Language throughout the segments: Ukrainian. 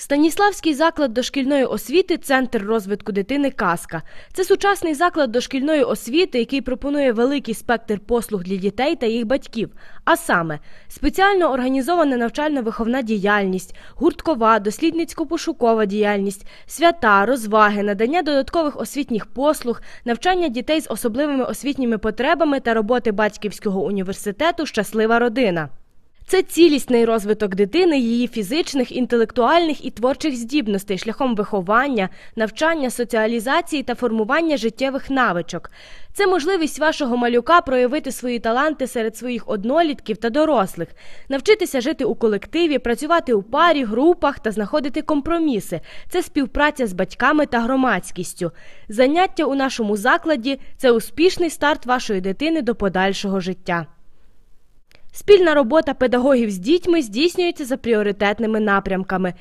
Станіславський заклад дошкільної освіти Центр розвитку дитини Казка. Це сучасний заклад дошкільної освіти, який пропонує великий спектр послуг для дітей та їх батьків. А саме спеціально організована навчально-виховна діяльність, гурткова, дослідницько-пошукова діяльність, свята, розваги, надання додаткових освітніх послуг, навчання дітей з особливими освітніми потребами та роботи батьківського університету Щаслива родина. Це цілісний розвиток дитини, її фізичних, інтелектуальних і творчих здібностей шляхом виховання, навчання, соціалізації та формування життєвих навичок. Це можливість вашого малюка проявити свої таланти серед своїх однолітків та дорослих, навчитися жити у колективі, працювати у парі, групах та знаходити компроміси. Це співпраця з батьками та громадськістю. Заняття у нашому закладі це успішний старт вашої дитини до подальшого життя. Спільна робота педагогів з дітьми здійснюється за пріоритетними напрямками: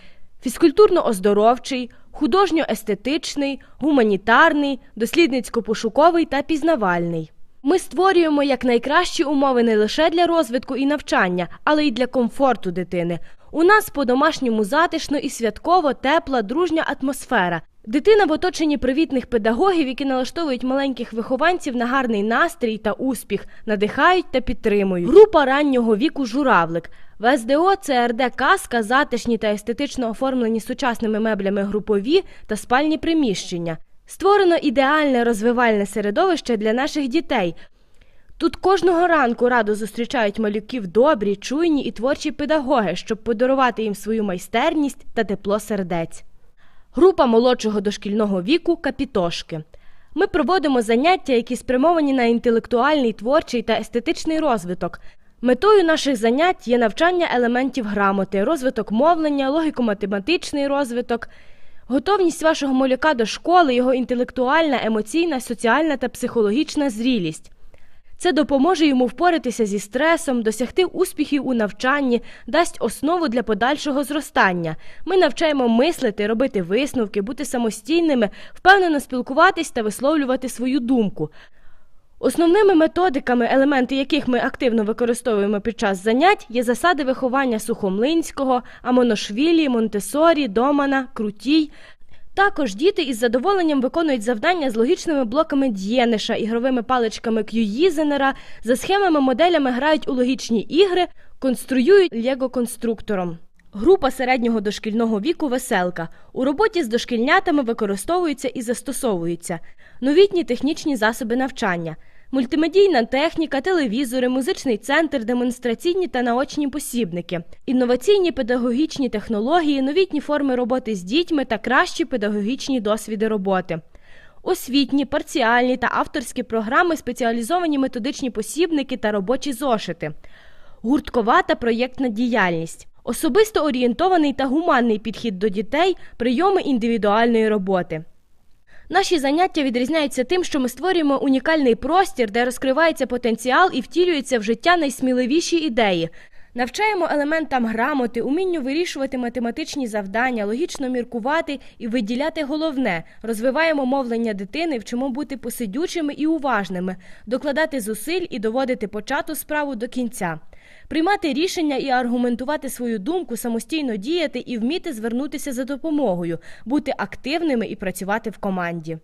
фізкультурно-оздоровчий, художньо-естетичний, гуманітарний, дослідницько-пошуковий та пізнавальний. Ми створюємо якнайкращі умови не лише для розвитку і навчання, але й для комфорту дитини. У нас по-домашньому затишно і святково тепла, дружня атмосфера. Дитина в оточенні привітних педагогів, які налаштовують маленьких вихованців на гарний настрій та успіх, надихають та підтримують. Група раннього віку журавлик. В СДО ЦРД казка, затишні та естетично оформлені сучасними меблями групові та спальні приміщення. Створено ідеальне розвивальне середовище для наших дітей. Тут кожного ранку радо зустрічають малюків добрі, чуйні і творчі педагоги, щоб подарувати їм свою майстерність та тепло сердець. Група молодшого дошкільного віку Капітошки. Ми проводимо заняття, які спрямовані на інтелектуальний, творчий та естетичний розвиток. Метою наших занять є навчання елементів грамоти, розвиток мовлення, логіко-математичний розвиток, готовність вашого малюка до школи, його інтелектуальна, емоційна, соціальна та психологічна зрілість. Це допоможе йому впоратися зі стресом, досягти успіхів у навчанні, дасть основу для подальшого зростання. Ми навчаємо мислити, робити висновки, бути самостійними, впевнено спілкуватись та висловлювати свою думку. Основними методиками, елементи яких ми активно використовуємо під час занять, є засади виховання Сухомлинського, Амоношвілі, Монтесорі, Домана, Крутій. Також діти із задоволенням виконують завдання з логічними блоками Д'єниша, ігровими паличками К'юїзенера, за схемами моделями грають у логічні ігри, конструюють лего-конструктором. Група середнього дошкільного віку веселка. У роботі з дошкільнятами використовуються і застосовуються новітні технічні засоби навчання, мультимедійна техніка, телевізори, музичний центр, демонстраційні та наочні посібники, інноваційні педагогічні технології, новітні форми роботи з дітьми та кращі педагогічні досвіди роботи. Освітні, парціальні та авторські програми, спеціалізовані методичні посібники та робочі зошити, гурткова та проєктна діяльність, особисто орієнтований та гуманний підхід до дітей, прийоми індивідуальної роботи. Наші заняття відрізняються тим, що ми створюємо унікальний простір, де розкривається потенціал і втілюються в життя найсміливіші ідеї. Навчаємо елементам грамоти, умінню вирішувати математичні завдання, логічно міркувати і виділяти головне. Розвиваємо мовлення дитини, вчимо бути посидючими і уважними, докладати зусиль і доводити почату справу до кінця. Приймати рішення і аргументувати свою думку, самостійно діяти і вміти звернутися за допомогою, бути активними і працювати в команді.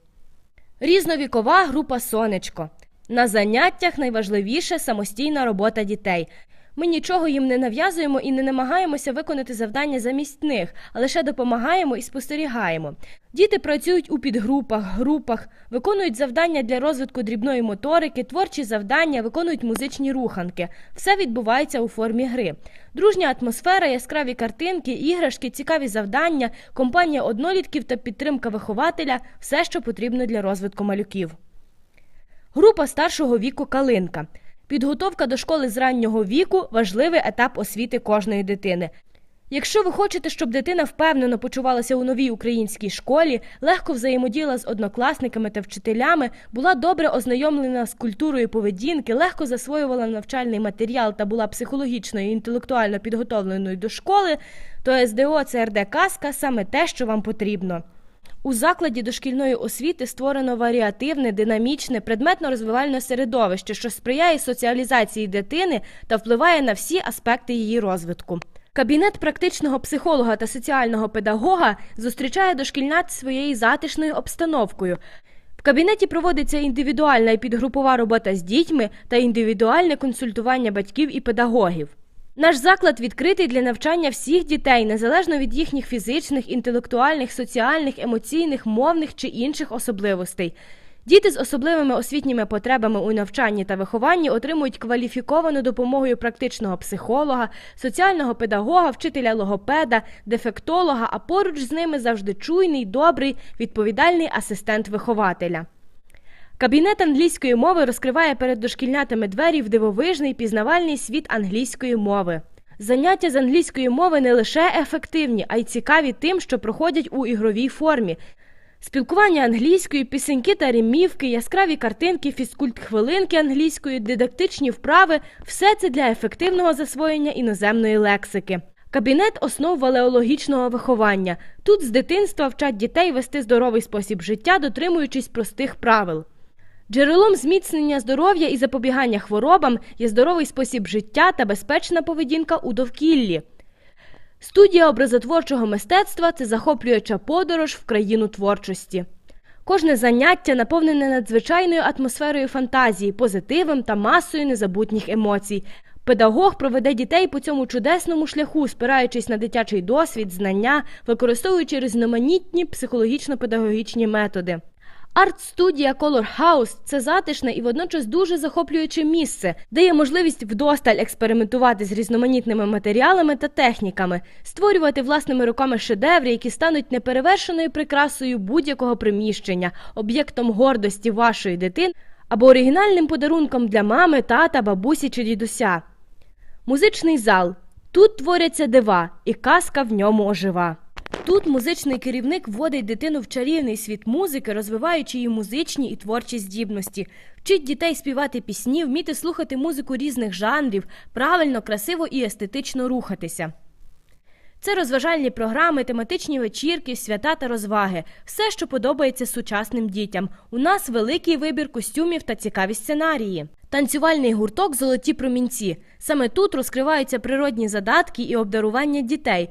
Різновікова група Сонечко. На заняттях найважливіше самостійна робота дітей. Ми нічого їм не нав'язуємо і не намагаємося виконати завдання замість них, а лише допомагаємо і спостерігаємо. Діти працюють у підгрупах, групах, виконують завдання для розвитку дрібної моторики, творчі завдання, виконують музичні руханки. Все відбувається у формі гри. Дружня атмосфера, яскраві картинки, іграшки, цікаві завдання, компанія однолітків та підтримка вихователя все, що потрібно для розвитку малюків. Група старшого віку Калинка. Підготовка до школи з раннього віку важливий етап освіти кожної дитини. Якщо ви хочете, щоб дитина впевнено почувалася у новій українській школі, легко взаємодіяла з однокласниками та вчителями, була добре ознайомлена з культурою поведінки, легко засвоювала навчальний матеріал та була психологічно і інтелектуально підготовленою до школи, то СДО ЦРД Казка саме те, що вам потрібно. У закладі дошкільної освіти створено варіативне, динамічне, предметно-розвивальне середовище, що сприяє соціалізації дитини та впливає на всі аспекти її розвитку. Кабінет практичного психолога та соціального педагога зустрічає дошкільнят своєю затишною обстановкою. В кабінеті проводиться індивідуальна і підгрупова робота з дітьми та індивідуальне консультування батьків і педагогів. Наш заклад відкритий для навчання всіх дітей, незалежно від їхніх фізичних, інтелектуальних, соціальних, емоційних, мовних чи інших особливостей. Діти з особливими освітніми потребами у навчанні та вихованні отримують кваліфіковану допомогою практичного психолога, соціального педагога, вчителя логопеда, дефектолога, а поруч з ними завжди чуйний, добрий, відповідальний асистент вихователя. Кабінет англійської мови розкриває перед дошкільнятами двері в дивовижний пізнавальний світ англійської мови. Заняття з англійської мови не лише ефективні, а й цікаві тим, що проходять у ігровій формі. Спілкування англійською, пісеньки та ремівки, яскраві картинки, фізкульт-хвилинки англійською, дидактичні вправи все це для ефективного засвоєння іноземної лексики. Кабінет основ валеологічного виховання. Тут з дитинства вчать дітей вести здоровий спосіб життя, дотримуючись простих правил. Джерелом зміцнення здоров'я і запобігання хворобам є здоровий спосіб життя та безпечна поведінка у довкіллі. Студія образотворчого мистецтва це захоплююча подорож в країну творчості. Кожне заняття наповнене надзвичайною атмосферою фантазії, позитивом та масою незабутніх емоцій. Педагог проведе дітей по цьому чудесному шляху, спираючись на дитячий досвід, знання, використовуючи різноманітні психологічно-педагогічні методи. Арт-студія Color House – це затишне і водночас дуже захоплююче місце, де є можливість вдосталь експериментувати з різноманітними матеріалами та техніками, створювати власними руками шедеври, які стануть неперевершеною прикрасою будь-якого приміщення, об'єктом гордості вашої дитини або оригінальним подарунком для мами, тата, бабусі чи дідуся. Музичний зал. Тут творяться дива, і казка в ньому ожива. Тут музичний керівник вводить дитину в чарівний світ музики, розвиваючи її музичні і творчі здібності, вчить дітей співати пісні, вміти слухати музику різних жанрів, правильно, красиво і естетично рухатися. Це розважальні програми, тематичні вечірки, свята та розваги все, що подобається сучасним дітям. У нас великий вибір костюмів та цікаві сценарії. Танцювальний гурток Золоті промінці. Саме тут розкриваються природні задатки і обдарування дітей.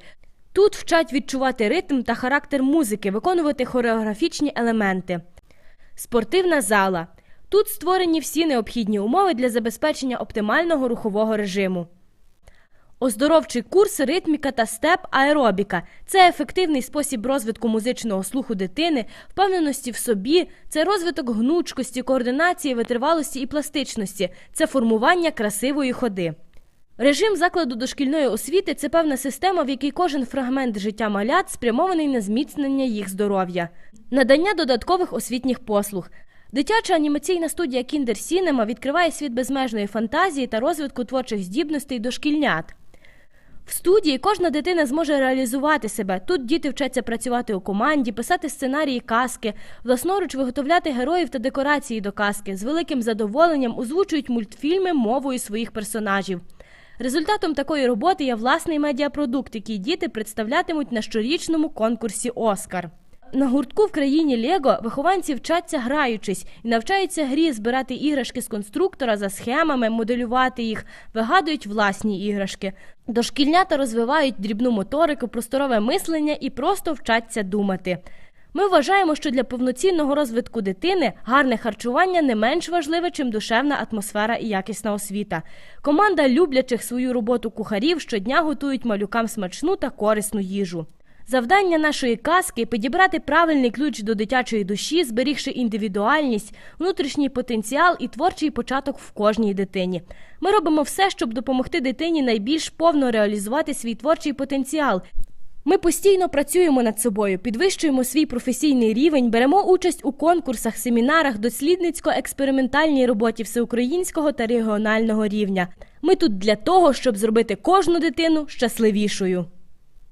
Тут вчать відчувати ритм та характер музики, виконувати хореографічні елементи. Спортивна зала. Тут створені всі необхідні умови для забезпечення оптимального рухового режиму. Оздоровчий курс ритміка та степ аеробіка це ефективний спосіб розвитку музичного слуху дитини, впевненості в собі, це розвиток гнучкості, координації, витривалості і пластичності, це формування красивої ходи. Режим закладу дошкільної освіти це певна система, в якій кожен фрагмент життя малят спрямований на зміцнення їх здоров'я, надання додаткових освітніх послуг. Дитяча анімаційна студія Кіндер Сінема відкриває світ безмежної фантазії та розвитку творчих здібностей дошкільнят. В студії кожна дитина зможе реалізувати себе. Тут діти вчаться працювати у команді, писати сценарії казки, власноруч виготовляти героїв та декорації до казки, з великим задоволенням озвучують мультфільми мовою своїх персонажів. Результатом такої роботи є власний медіапродукт, який діти представлятимуть на щорічному конкурсі Оскар. На гуртку в країні Лего вихованці вчаться граючись і навчаються грі збирати іграшки з конструктора за схемами, моделювати їх, вигадують власні іграшки. Дошкільнята розвивають дрібну моторику, просторове мислення і просто вчаться думати. Ми вважаємо, що для повноцінного розвитку дитини гарне харчування не менш важливе, чим душевна атмосфера і якісна освіта. Команда люблячих свою роботу кухарів щодня готують малюкам смачну та корисну їжу. Завдання нашої казки підібрати правильний ключ до дитячої душі, зберігши індивідуальність, внутрішній потенціал і творчий початок в кожній дитині. Ми робимо все, щоб допомогти дитині найбільш повно реалізувати свій творчий потенціал. Ми постійно працюємо над собою, підвищуємо свій професійний рівень, беремо участь у конкурсах, семінарах, дослідницько-експериментальній роботі всеукраїнського та регіонального рівня. Ми тут для того, щоб зробити кожну дитину щасливішою.